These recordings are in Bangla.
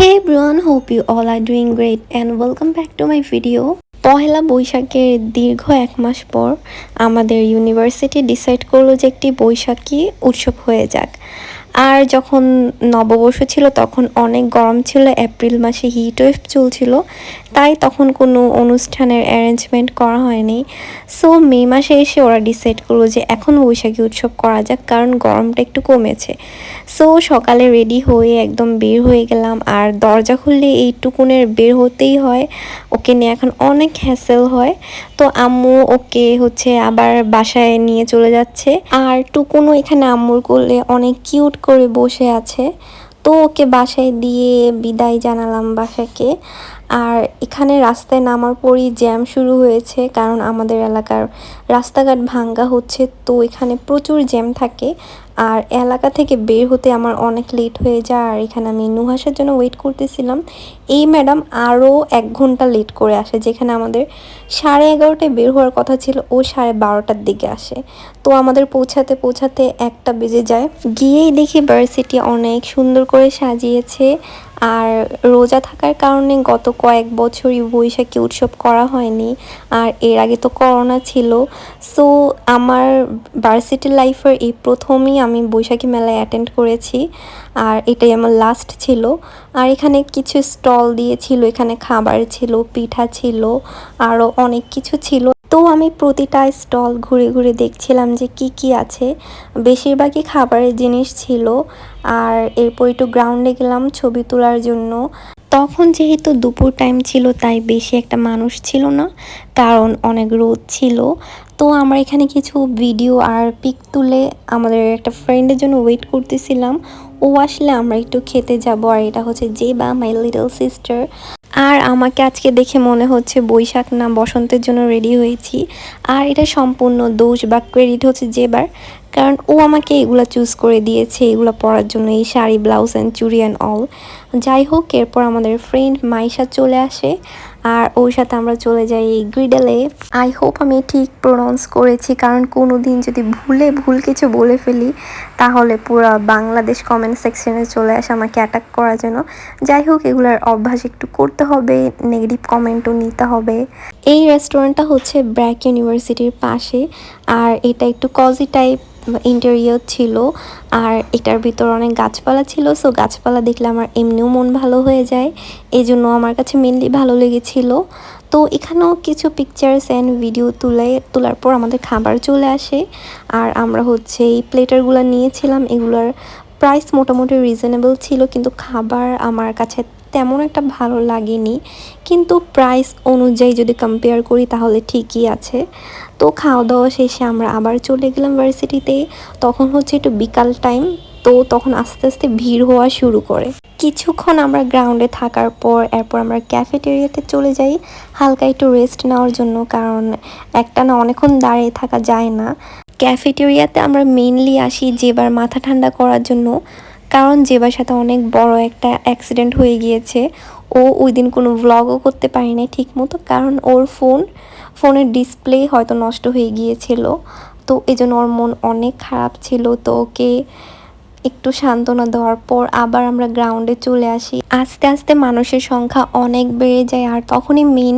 Hey everyone, hope you all are doing great and welcome back to my video. পহেলা বৈশাখের দীর্ঘ এক মাস পর আমাদের ইউনিভার্সিটি ডিসাইড করল যে একটি বৈশাখী উৎসব হয়ে যাক আর যখন নববর্ষ ছিল, তখন অনেক গরম ছিল, এপ্রিল মাসে হিট ওয়েভ চলছিল, তাই তখন কোনো অনুষ্ঠানের অ্যারেঞ্জমেন্ট করা হয়নি। সো মে মাসে এসে ওরা ডিসাইড করল যে এখন বৈশাখী উৎসব করা যাক, কারণ গরমটা একটু কমেছে। সো সকালে রেডি হয়ে একদম বের হয়ে গেলাম, আর দরজা খুললে এইটুকুনের বের হতেই হয়। ওকে নিয়ে এখন অনেক হ্যাসেল হয়। তো আম্মু ওকে হচ্ছে আবার বাসায় নিয়ে চলে যাচ্ছে। আর টুকুনও এখানে আম্মুর করলে অনেক কিউট করে বসে আছে। তো ওকে বাসায় দিয়ে বিদায় জানালাম বাসাকে। আর এখানে রাস্তায় নামার পরই জ্যাম শুরু হয়েছে, কারণ আমাদের এলাকার রাস্তাঘাট ভাঙ্গা হচ্ছে, তো এখানে প্রচুর জ্যাম থাকে। আর এলাকা থেকে বের হতে আমার অনেক লেট হয়ে যায়, আর এখানে আমি নুহাসের জন্য ওয়েট করতেছিলাম। এই ম্যাডাম আরও এক ঘণ্টা লেট করে আসে, যেখানে আমাদের সাড়ে এগারোটায় বের হওয়ার কথা ছিল, ও সাড়ে বারোটার দিকে আসে। তো আমাদের পৌঁছাতে পৌঁছাতে একটা বেজে যায়। গিয়েই দেখি ভার্সিটি অনেক সুন্দর করে সাজিয়েছে আর রোজা থাকার কারণে গত কয়েক বছরই বৈশাখী উৎসব করা হয়নি, আর এর আগে তো করোনা ছিল। সো আমার ভার্সিটি লাইফের এই প্রথমই আমি বৈশাখী মেলায় অ্যাটেন্ড করেছি, আর এটাই আমার লাস্ট ছিল। আর এখানে কিছু স্টল দিয়েছিল এখানে খাবার ছিল, পিঠা ছিল আরও অনেক কিছু ছিল। তো আমি প্রতিটা স্টল ঘুরে ঘুরে দেখছিলাম যে কি কি আছে। বেশিরভাগই খাবারের জিনিস ছিল আর এরপর একটু গ্রাউন্ডে গেলাম ছবি তোলার জন্য। তখন যেহেতু দুপুর টাইম ছিল, তাই বেশি একটা মানুষ ছিল না, কারণ অনেক রোদ ছিল। তো আমরা এখানে কিছু ভিডিও আর পিক তুলে আমাদের একটা ফ্রেন্ডের জন্য ওয়েট করতেছিলাম। ও আসলে আমরা একটু খেতে যাব, আর এটা হচ্ছে যে বা মাই লিটল সিস্টার আর আমাকে আজকে দেখে মনে হচ্ছে বৈশাখ না, বসন্তের জন্য রেডি হয়েছি। আর এটা সম্পূর্ণ দোষ বা ক্রেডিট হচ্ছে যেবার কারণ ও আমাকে এগুলো চুজ করে দিয়েছে, এগুলো পরার জন্য, এই sari blouse and churi and all যাই হোক, এরপর আমাদের ফ্রেন্ড মাইশা চলে আসে আর ওর সাথে আমরা চলে যাই এই গ্রিডেলে আই হোপ আমি ঠিক প্রোনাউন্স করেছি, কারণ কোনো দিন যদি ভুলে ভুল কিছু বলে ফেলি, তাহলে পুরো বাংলাদেশ কমেন্ট সেকশনে চলে আসে আমাকে অ্যাটাক করার জন্য। যাই হোক, এগুলোর অভ্যাস একটু করতে হবে নেগেটিভ কমেন্টও নিতে হবে। এই রেস্টুরেন্টটা হচ্ছে ব্র্যাক ইউনিভার্সিটির পাশে। আর এটা একটু কজি টাইপ ইন্টেরিয়র ছিল। আর এটার ভিতর অনেক গাছপালা ছিল সো গাছপালা দেখলে আমার এমনিও মন ভালো হয়ে যায়। এই জন্য আমার কাছে মেনলি ভালো লেগেছিল। তো এখানেও কিছু পিকচার্স অ্যান্ড ভিডিও তুলে, তোলার পর আমাদের খাবার চলে আসে। আর আমরা হচ্ছে এই প্লেটারগুলো নিয়েছিলাম, এগুলোর প্রাইস মোটামুটি রিজনেবল ছিল, কিন্তু খাবার আমার কাছে তেমন একটা ভালো লাগেনি। কিন্তু প্রাইস অনুযায়ী যদি কম্পেয়ার করি তাহলে ঠিকই আছে। তো খাওয়া দাওয়া শেষে আমরা আবার চলে গেলাম ভার্সিটিতে তখন হচ্ছে একটু বিকাল টাইম তো তখন আস্তে আস্তে ভিড় হওয়া শুরু করে। কিছুক্ষণ আমরা গ্রাউন্ডে থাকার পর এরপর আমরা ক্যাফেটেরিয়াতে চলে যাই। হালকা একটু রেস্ট নেওয়ার জন্য, কারণ একটা না অনেকক্ষণ দাঁড়িয়ে থাকা যায় না। ক্যাফেটেরিয়াতে আমরা মেনলি আসি যেবার মাথা ঠান্ডা করার জন্য। কারণ জেবার সাথে অনেক বড় একটা অ্যাক্সিডেন্ট হয়ে গিয়েছে। ও ওই দিন কোনো ভ্লগও করতে পারিনি ঠিক মতো কারণ ওর ফোন ফোনের ডিসপ্লে হয়তো নষ্ট হয়ে গিয়েছিল। তো এই জন্য ওর মন অনেক খারাপ ছিল। তো ওকে একটু সান্ত্বনা দেওয়ার পর আবার আমরা গ্রাউন্ডে চলে আসি। আস্তে আস্তে মানুষের সংখ্যা অনেক বেড়ে যায় আর তখনই মেন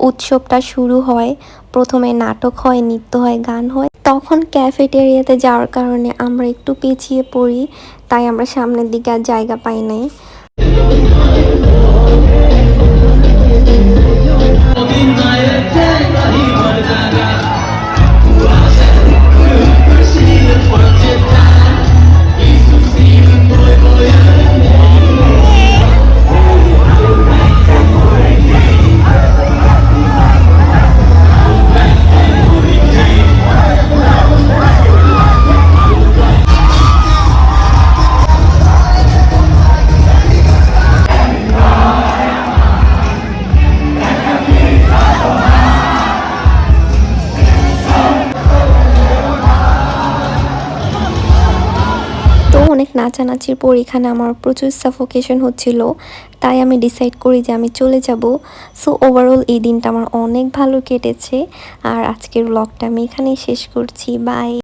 উৎসবটা শুরু হয়। প্রথমে নাটক হয়, নৃত্য হয়, গান হয়। তখন ক্যাফেটেরিয়াতে যাওয়ার কারণে আমরা একটু পিছিয়ে পড়ি, তাই আমরা সামনের দিকে আর জায়গা পাই নাই। নাচানাচির পর এখানে আমার প্রচুর সাফোকেশন হচ্ছিল, তাই আমি ডিসাইড করি যে আমি চলে যাব। সো ওভারঅল এই দিনটা আমার অনেক ভালো কেটেছে। আর আজকের ব্লগটা আমি এখানেই শেষ করছি। বাই